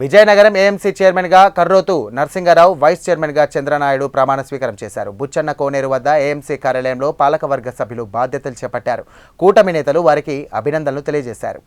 Vizianagaram AMC చైర్మన్గా Karrothu Narasinga Rao vice చైర్మన్గా చంద్రనాయుడు ప్రమాణ స్వీకారం చేశారు. బుచ్చన్న కోనేరు వద్ద ఏఎంసీ కార్యాలయంలో పాలకవర్గ సభ్యులు బాధ్యతలు చేపట్టారు. కూటమి నేతలు వారికి అభినందనలు తెలియజేశారు.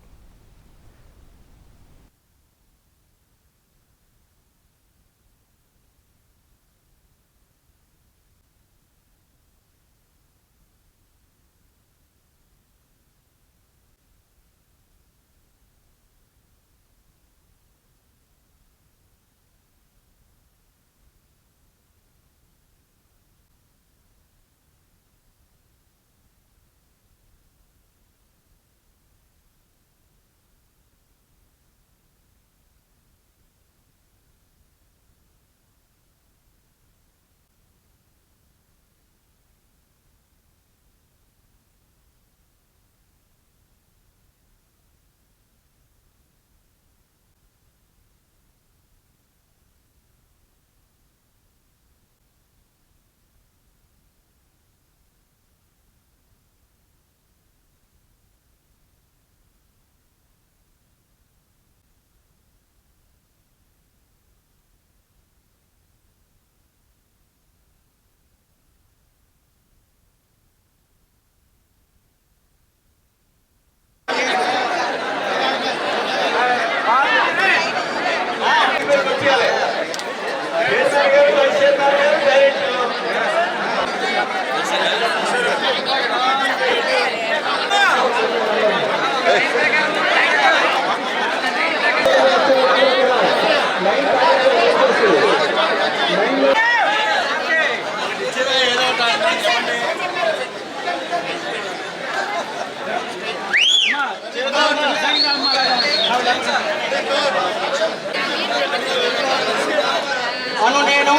అను నేను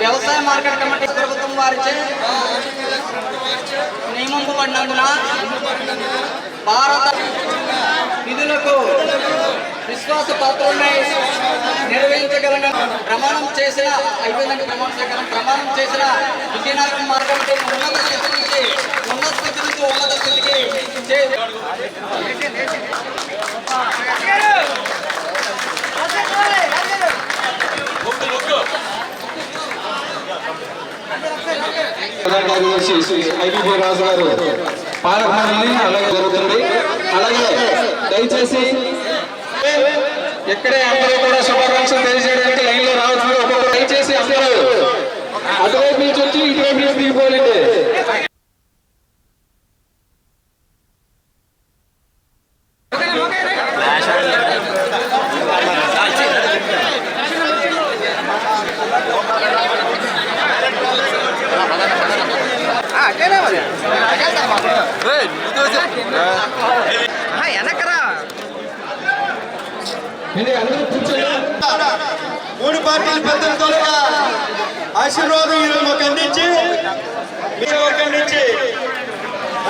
వ్యవసాయ మార్కెట్ కమిటీ ప్రభుత్వం వారిచే నియమింపబడినందున భారత నిధులకు విశ్వాస పాత్రలై నిర్వహించగలన ప్రమాణం చేసిన అయిపోయిందంటే ప్రమాణ ప్రమాణం చేసిన విజయనగరం మార్గం ఉన్నత ఉన్నత కార్యదర్శి శ్రీ ఐబీ రాజు గారు పాలక అలాగే జరుగుతుంది అలాగే దయచేసి ఎక్కడే అందరూ కూడా శుభాకాంక్షలు తెలియజేయడానికి లైన్లో రావచ్చు దయచేసి అందరూ అటువైపు నుంచి వచ్చి ఇటువైపు నుంచి దిగిపోయింది మూడు పార్టీల పెద్దల తోలుగా ఆశీర్వాదం ఈరోజు మాకు అందించి నియోజకవర్గం నుంచి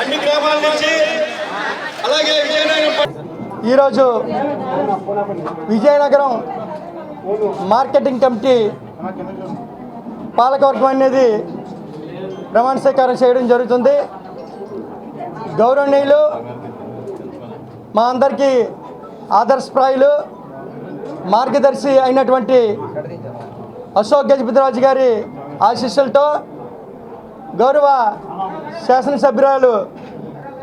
అన్ని గ్రామాల నుంచి అలాగే విజయనగరం ఈరోజు విజయనగరం మార్కెటింగ్ కమిటీ పాలకవర్గం అనేది ప్రమాణ స్వీకారం చేయడం జరుగుతుంది. గౌరవనీయులు మా అందరికీ ఆదర్శప్రాయులు మార్గదర్శి అయినటువంటి అశోక్ గజపతిరాజు గారి ఆశీస్సులతో గౌరవ శాసనసభ్యురాలు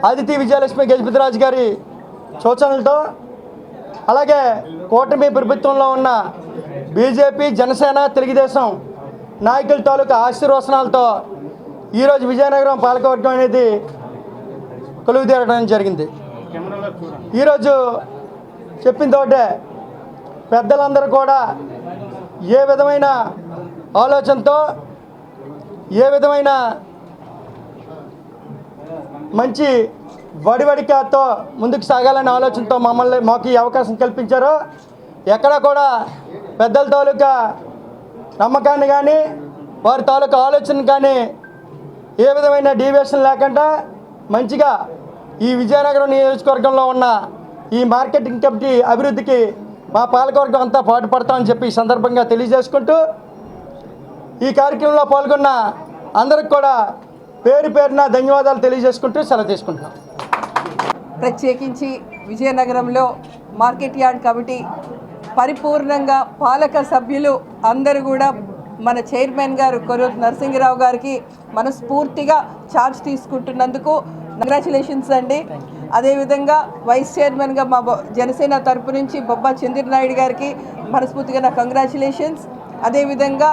అదితి విజయలక్ష్మి గజపతిరాజు గారి సూచనలతో అలాగే కూటమి ప్రభుత్వంలో ఉన్న బీజేపీ జనసేన తెలుగుదేశం నాయకుల తాలూకా ఆశీర్వచనాలతో ఈరోజు విజయనగరం పాలకవర్గం అనేది కొలువు తీరడం జరిగింది. ఈరోజు చెప్పిన తోటే పెద్దలందరూ కూడా ఏ విధమైన ఆలోచనతో ఏ విధమైన మంచి వడివడికతో ముందుకు సాగాలనే ఆలోచనతో మమ్మల్ని మాకు ఈ అవకాశం కల్పించారు ఎక్కడ కూడా పెద్దల తాలూకా నమ్మకాన్ని కానీ వారి తాలూకా ఆలోచన కానీ ఏ విధమైన డీవియేషన్ లేకుండా మంచిగా ఈ విజయనగరం నియోజకవర్గంలో ఉన్న ఈ మార్కెటింగ్ కమిటీ అభివృద్ధికి మా పాలకవర్గం అంతా పాటుపడతామని చెప్పి ఈ సందర్భంగా తెలియజేసుకుంటూ ఈ కార్యక్రమంలో పాల్గొన్న అందరికి కూడా పేరు పేరున ధన్యవాదాలు తెలియజేసుకుంటూ సెలవు తీసుకుంటున్నాం. ప్రత్యేకించి విజయనగరంలో మార్కెట్ యార్డ్ కమిటీ పరిపూర్ణంగా పాలక సభ్యులు అందరూ కూడా మన చైర్మన్ గారు కొరూరు నరసింహరావు గారికి మనస్ఫూర్తిగా ఛార్జ్ తీసుకుంటున్నందుకు కంగ్రాచులేషన్స్ అండి. అదేవిధంగా వైస్ చైర్మన్గా మా జనసేన తరపు నుంచి బొబ్బా చంద్రనాయుడు గారికి మనస్ఫూర్తిగా నా కంగ్రాచులేషన్స్ అదేవిధంగా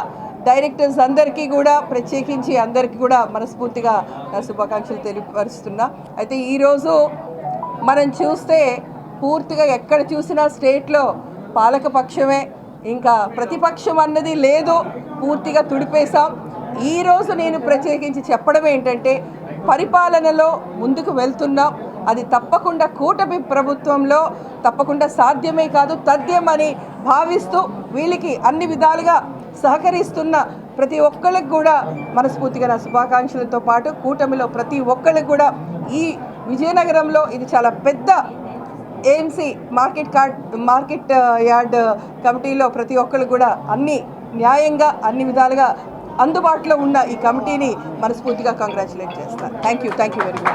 డైరెక్టర్స్ అందరికీ కూడా ప్రత్యేకించి అందరికీ కూడా మనస్ఫూర్తిగా నా శుభాకాంక్షలు తెలియపరుస్తున్నా. అయితే ఈరోజు మనం చూస్తే పూర్తిగా ఎక్కడ చూసినా స్టేట్లో పాలకపక్షమే ఇంకా ప్రతిపక్షం అన్నది లేదు. పూర్తిగా తుడిపేశాం. ఈరోజు నేను ప్రత్యేకించి చెప్పడం ఏంటంటే పరిపాలనలో ముందుకు వెళ్తున్నాం. అది తప్పకుండా కూటమి ప్రభుత్వంలో తప్పకుండా సాధ్యమే కాదు తథ్యమని భావిస్తూ వీళ్ళకి అన్ని విధాలుగా సహకరిస్తున్న ప్రతి ఒక్కరికి కూడా మనస్ఫూర్తిగా నా శుభాకాంక్షలతో పాటు కూటమిలో ప్రతి ఒక్కరికి కూడా ఈ విజయనగరంలో ఇది చాలా పెద్ద AMC market card market yard కమిటీలో ప్రతి ఒక్కరు కూడా అన్ని న్యాయంగా అన్ని విధాలుగా అందుబాటులో ఉన్న ఈ కమిటీని మనస్ఫూర్తిగా కంగ్రాచులేట్ చేస్తాను. Thank you thank you very much